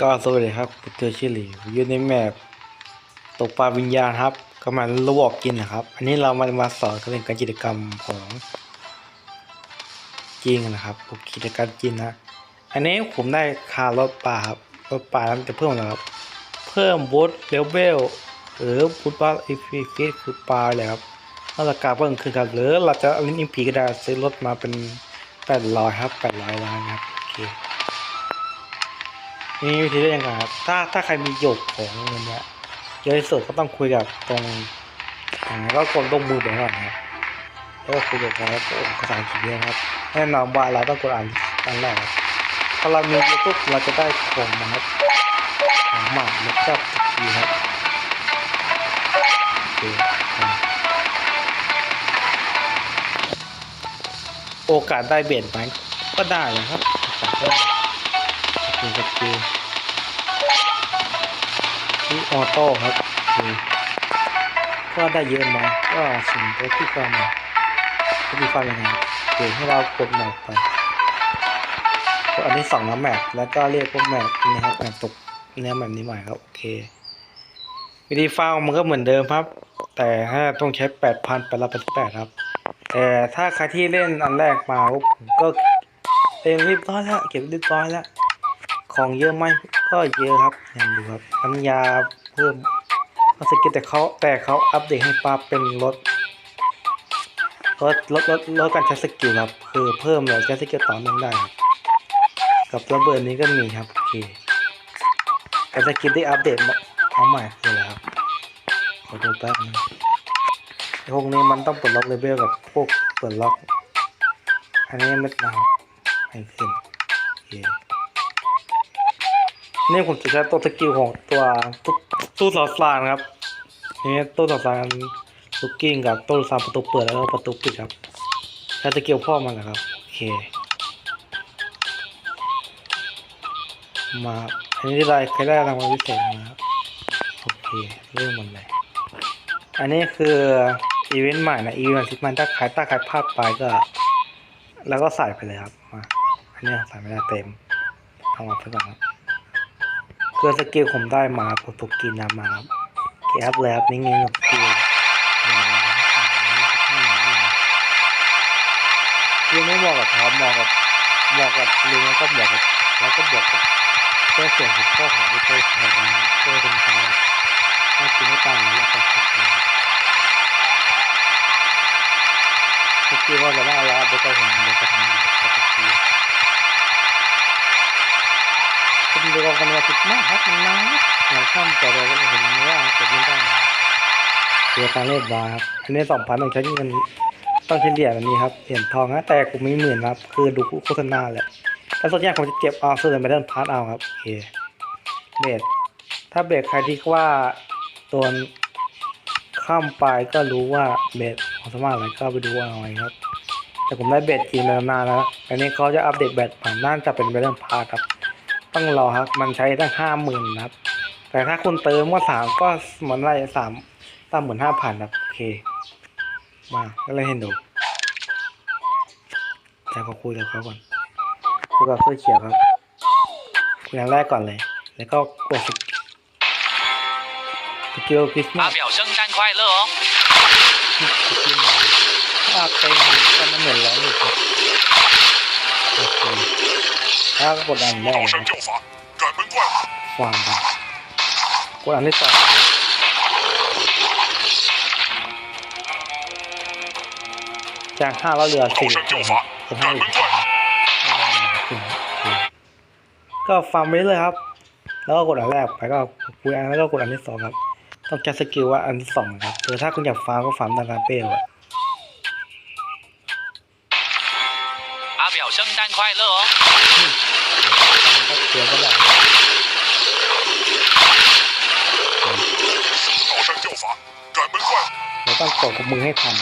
ก็สวัสดีครับผมเจอชิลีอยู่ในแมปตกปลาวิญญาณครับ ก็มาลวกกินนะครับ อันนี้เรามามาสอนเรื่องการกิจกรรมของจริงนะครับกิจกรรมจริงนะ อันนี้ผมได้คารถปลาครับรถปลาแล้วจะเพิ่มนะไรครับ เพิ่มบูทเลเวลหรือบูทบาอีฟีฟีคือปลาเลยครับราคาเพิ่มขึ้นครับหรือเราจะเอาลิ้นอิมพีก็ได้ซื้อรถมาเป็นแปดร้อยครับแปดร้อยล้านครับโอเค นี่วิธีได้ยังไงครับถ้าถ้าใครมีหยกของเงินเนี้ยเยอะที่สุดก็ต้องคุยกับตรงอ่าก็กดลงมือไปก่อนนะครับแล้วก็คุยกับเขาแล้วก็อ่านภาษาอังกฤษด้วยนะครับแน่นอนว่าเราต้องกดอ่านอันแรกครับพอเรามียูทูบเราจะได้ของนะครับของหมาแล้วก็ตะกี้ครับโอเคอ่าโอกาสได้เบ็ดไหมก็ได้นะครับ ด้คือสกิลที่ออโต้ครับคือก็ได้เยอะไหมก็สิ่งตัวที่ความที่ความยังไงเดี๋ยวให้เรากดแมปไปก็อันนี้สองน้ำแมปแล้วก็เรียกพวกแมปนี่ครับแมปตกเนี่ยแมปนี้ใหม่ครับโอเค วิธีฟังมันก็เหมือนเดิมครับ แต่ถ้าต้องใช้แปดพันแปดร้อยแปดแปดครับแต่ถ้าใครที่เล่นอันแรกมาก็เองเรียบร้อยแล้วเก็บเรียบร้อยแล้ว ของเยอะไหมก็เยอะครับย่างดูครับน้ำยาเพิ่มเขาสกิลแต่เขาแต่เขาอัปเดตให้ปลาเป็นรถรถรถรถรถการใช้สกิลครับคือเพิ่มเลยใช้สกิลต่อเนื่องได้ครับกับระเบิดนี้ก็มีครับโอเคแต่สกิลที่อัปเดตเอาใหม่คืออะไรครับขอดูแป๊บนึงไอ้พวกนี้มันต้องเปิดล็อกเลเวลกับพวกเปิดล็อก อันนี้ไม่นานให้ขึ้นโอเค นี่ผมจะใช้ตัวสกิลของตัวตู้ตู้สอดสานครับนี่ตู้สอดสานลูกกิ้งกับตู้สานประตูเปิดแล้วก็ประตูปิดครับใช้สกิลพ่อมันนะครับโอเคมาอันนี้ได้ใครได้รางวัลพิเศษมาครับโอเคเรื่องมันเลยอันนี้คืออีเวนต์ใหม่นะอีเวนต์ที่มันถ้าใครถ้าใครพลาดไปก็ แล้วก็ใส่ไปเลยครับมาอันนี้ใส่ไม่ได้เต็มเอาออกไปก่อนครับ คือสกิลผมได้มาผมถูกกินนะมาครับแคปแล้วนี่งสกิลลิงไม่เหมาะกับเขาเหมาะกับเหมาะกับลิงแล้วก็เหมาะกับแล้วก็บวกกับเจ้าเสียงของพ่อของไอ้เจ้าแข่งนะเจ้าเป็นเขาถ้ากินไม่ตายแล้วก็สกิลสกิลว่าจะได้แล้วเจ้าของเจ้าของสกิล ผม ดูกันว่าติดมากครับนนานหลายช่องแต่เราก็เห็นว่าเกิดไม่ได้เรือการเล่นบาครับอันนี้สองพันต้องใช้เงินต้องเหรียญอันนี้ครับเหรียญทองนะแต่กูไม่หมื่นครับ คือดูโฆษณาแหละแต่ส่วนใหญ่ผมจะเก็บเอาซื้อไปเล่นพาร์ทเอาครับโอเคเบรดถ้าเบรดใครที่ว่าตัวข้ามไปก็รู้ว่าเบรดของสมารถอะไรก็ไปดูเอาไว้ครับแต่ผมได้เบรดจริงมานานแล้วอันนี้เขาจะอัปเดตเบรดผ่านน่าจะเป็นเบรดพาร์ทครับ ต้องรอครับ มันใช้ตั้งห้าหมื่นครับ แต่ถ้าคุณเติมว่าสามก็เหมือนไรสามตั้งหมื่นห้าพันครับ โอเค มาก็เลยเห็นดูแต่ขอคุยกับเขาก่อนคุยกับเสื้อเขียวครับคุยอย่างแรกก่อนเลย แล้วก็กดสกิสกิลคริสต์มา 发 ส 表圣诞快乐哦！ สกิลใหม่ถ้าเป็นก็มันเหมือนร้องอยู่ครับโอเค ถ้ากดอันแรก 道 นะ 山教法，赶门怪物， ฟังครับกดอันที่สองจากห้าแล้วเหลือ 道 สี่ 山教法， จะให้ 赶 อี 门 ก 怪物， ก็ฟังไปเลยครับ แล้วก็กดอันแรกไปก็คุยอันแล้วก็กดอันที่สองครับ ต้องแก้สกิลว่าอันที่สองครับคือถ้าคุณอยากฟาร์มก็ฟาร์มตามการเปรี้ยวอะ 发表圣诞快乐哦！ ต้องตกมือให้ทัน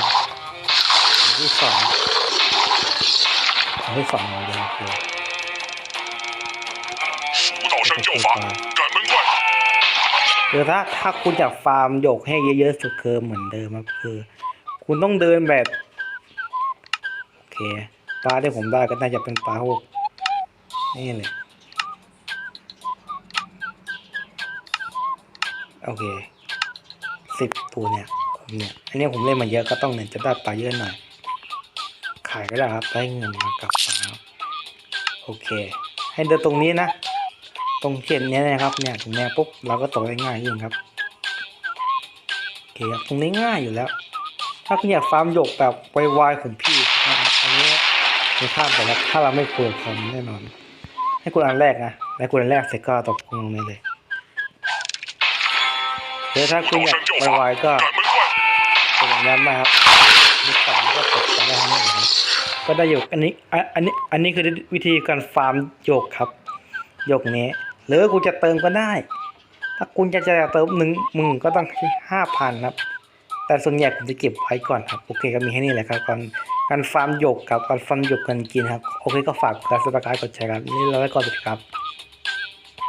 ที่สองที่สองเราจะวเดี๋ยวถ้าถ้าคุณอยากฟาร์มหยกให้เยอะๆสุดคือเหมือนเดิมครับคือ คุณต้องเดินแบบโอเคปลาที่ผมได้ก็น่าจะเป็นปลาพวกนี่เลยโอเคสิบตัวเนี่ย เนี่ยอันนี้ผมเล่นมาเยอะก็ต้องเน้นจะได้ปลาเยอะหน่อย ขายก็ได้ครับได้เงินกลับมาโอเค ให้เดินตรงนี้นะ ตรงเขียนนี้นะครับเนี่ยถึงแน่ปุ๊บเราก็ตกได้ง่ายยิ่งครับโอเคครับตรงนี้ง่ายอยู่แล้ว ถ้าคุณอยากฟาร์มหยกแบบไวๆของพี่นะครับอันนี้คือข้ามไปแล้วถ้าเราไม่คุยกับผมแน่นอน ให้คุณอันแรกนะแล้วคุณอันแรกเสร็จก็ตกลงนี้เลยเดี๋ยวถ้าคุณอยากไวๆก็ เป็นอย่างนั้นนะครับมีสองก็ตกสองก็ทำอย่างนี้ก็ได้หยกอันนี้อันนี้อันนี้คือวิธีการฟาร์มหยกครับหยกนี้ หรือคุณจะเติมก็ได้ ถ้าคุณจะจะเติมหนึ่งมึงก็ต้องห้าพันครับ แต่ส่วนใหญ่ผมจะเก็บไว้ก่อนครับโอเคก็มีแค่นี้แหละครับก่อนการฟาร์มหยกครับการฟาร์มหยกกันกินครับโอเคก็ฝากกดซับสไครต์กดแชร์กันนี่เราได้ก่อนครับ